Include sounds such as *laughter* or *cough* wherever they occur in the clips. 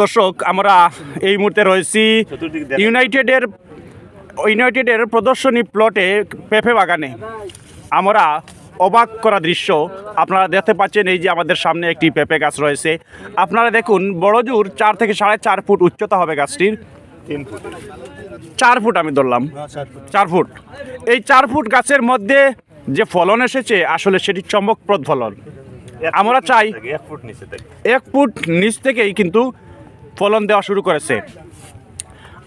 দর্শক আমরা এই মুহূর্তে রয়েছি ইউনাইটেডের ইউনাইটেডের প্রদর্শনী প্লটে পেঁপে বাগানে। আমরা অবাক করা দৃশ্য আপনারা দেখতে পাচ্ছেন এই যে আমাদের সামনে একটি পেঁপে গাছ রয়েছে। আপনারা দেখুন বড়জোর চার থেকে সাড়ে চার ফুট উচ্চতা হবে গাছটির। চার ফুট আমি ধরলাম। চার ফুট। এই চার ফুট গাছের মধ্যে যে ফলন এসেছে আসলে সেটি চমকপ্রদ ফলন। আমরা চাই এক ফুট নিচে থেকে। এক ফুট নিচ থেকেই কিন্তু ফলন দেওয়া শুরু করেছে।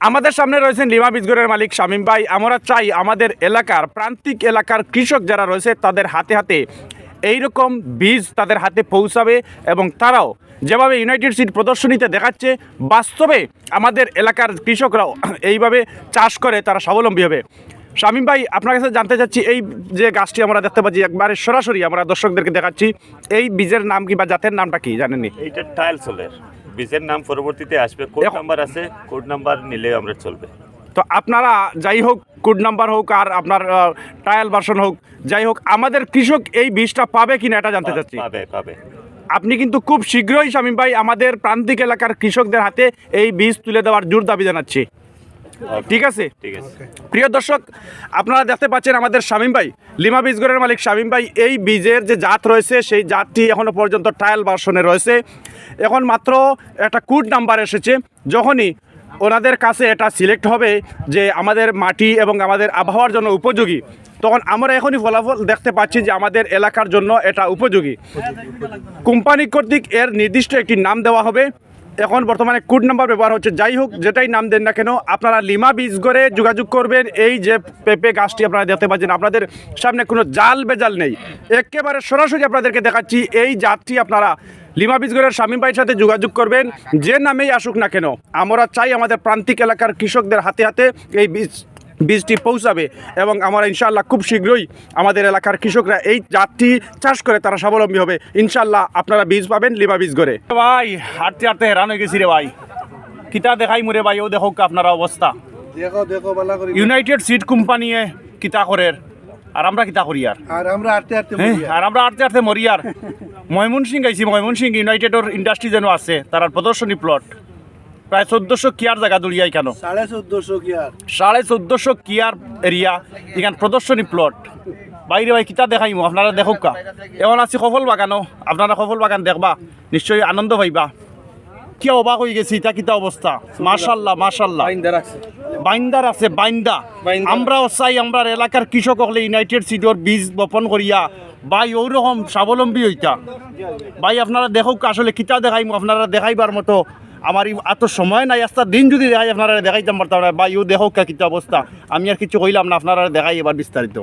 আমাদের সামনে রয়েছেন লিমা বীজগড়ের মালিক শামীম ভাই। আমরা চাই আমাদের এলাকার প্রান্তিক এলাকার কৃষক যারা রয়েছে, তাদের হাতে হাতে এই রকম বীজ তাদের হাতে পৌঁছাবে এবং তারাও যেভাবে ইউনাইটেড সিট প্রদর্শনীতে দেখাচ্ছে, বাস্তবে আমাদের এলাকার কৃষকরাও এইভাবে চাষ করে, তারা স্বাবলম্বী হবে। শামীম ভাই, আপনার কাছে জানতে চাচ্ছি, এই যে গাছটি আমরা দেখতে পাচ্ছি, একবারে সরাসরি আমরা দর্শকদেরকে দেখাচ্ছি, এই বীজের নাম কি বা জাতের নামটা কি, জানেননি? এইটা টাইল সোলের বীজের নাম পরবর্তীতে আসবে কোড নাম্বার আছে কোড নাম্বার নিলে আমরা চলবে। তো আপনারা যাই হোক কোড নাম্বার হোক আর আপনার ট্রায়াল ভার্সন হোক যাই হোক আমাদের কৃষক এই বীজটা পাবে কিনা এটা জানতে চাচ্ছি। পাবে পাবে। আপনি কিন্তু খুব শীঘ্রই শামীম ভাই আমাদের প্রান্তিক এলাকার কৃষকদের হাতে এই বীজ তুলে দেওয়ার জোর দাবি জানাচ্ছি। ঠিক আছে? ঠিক আছে। প্রিয় দর্শক আপনারা দেখতে পাচ্ছেন আমাদের শামীম ভাই লিমা বীজগড়ের মালিক শামীম ভাই এই বীজের যে জাত রয়েছে সেই জাতটি এখনও পর্যন্ত ট্রায়াল ভার্সনে রয়েছে। এখন মাত্র একটা কুড নাম্বার এসেছে যখনই ওনাদের কাছে এটা সিলেক্ট হবে যে আমাদের মাটি এবং আমাদের আবহাওয়ার জন্য উপযোগী তখন আমরা এখনই ফলাফল দেখতে পাচ্ছি যে আমাদের এলাকার জন্য এটা উপযোগী। কোম্পানি কর্তৃক এর নির্দিষ্ট একটি নাম দেওয়া হবে। এখন বর্তমানে কোড নাম্বার ব্যবহার হচ্ছে। যাই হোক, যেটাই নাম দেন না কেন, আপনারা লিমা বীজ করে যোগাযোগ করবেন। এই যে পেঁপে গাছটি আপনারা দেখতে পাচ্ছেন, আপনাদের সামনে কোনো জাল বেজাল নেই। একেবারে সরাসরি আপনাদেরকে দেখাচ্ছি, এই জাতটি আপনারা লিমা বীজগড়ের স্বামী ভাইয়ের সাথে যোগাযোগ করবেন। যে নামেই আসুক না কেন, আমরা চাই আমাদের প্রান্তিক এলাকার কৃষকদের হাতে হাতে এই বীজ বীজটি পৌঁছাবে এবং আমরা ইনশাল্লাহ খুব শীঘ্রই আমাদের এলাকার কৃষকরা এই জাতটি চাষ করে তারা স্বাবলম্বী হবে। ইনশাল্লাহ আপনারা বীজ পাবেন লিবা বীজ করে ভাই হাঁটতে হাঁটতে হেরান হয়ে গেছি রে ভাই। কিতা দেখাই মুরে ভাই ও দেখো আপনারা অবস্থা। দেখো দেখো বালা করি। ইউনাইটেড সিড কোম্পানিয়ে কিতা করে আর আমরা কিতা করি আর? আর আমরা আটতে আটতে হ্যাঁ, মরি আর। আর আমরা আটতে আটতে মরি আর। *laughs* ময়মন সিং গাইছি ময়মন সিং ইউনাইটেডর ইন্ডাস্ট্রি যেন আছে তার প্রদর্শনী প্লট প্রায় চোদ্দশো কিয়ার জায়গা দড়িয়াই কেন? সাড়ে চোদ্দশো কি আর সাড়ে চোদ্দশো কিয়ার এরিয়া এখান প্রদর্শনী প্লট। বাইরে ভাই কিতা দেখাইমু? আপনারা দেখুক কা? এখন আছি সফল বাগানও। আপনারা সফল বাগান দেখবা নিশ্চয়ই আনন্দ পাইবা। কি অবাক হয়ে গেছি ইটা কিতা অবস্থা? মাশাল্লাহ মাশাল্লাহ। বাইন্দার আছে বাইন্দা আমরাও চাই আমরা এলাকার কৃষক হলে ইউনাইটেড সিডর বীজ বপন করিয়া ভাই ওরকম স্বাবলম্বী হইতা। ভাই আপনারা দেখুক আসলে কিতা দেখাইমু? আপনারা দেখাইবার মতো আমার এত সময় নাই আস্তা দিন যদি দেখাই আপনারা দেখাইতাম পারতাম না বা ইউ দেখো কিতা অবস্থা। আমি আর কিছু কইলাম না আপনারা দেখাই এবার বিস্তারিত।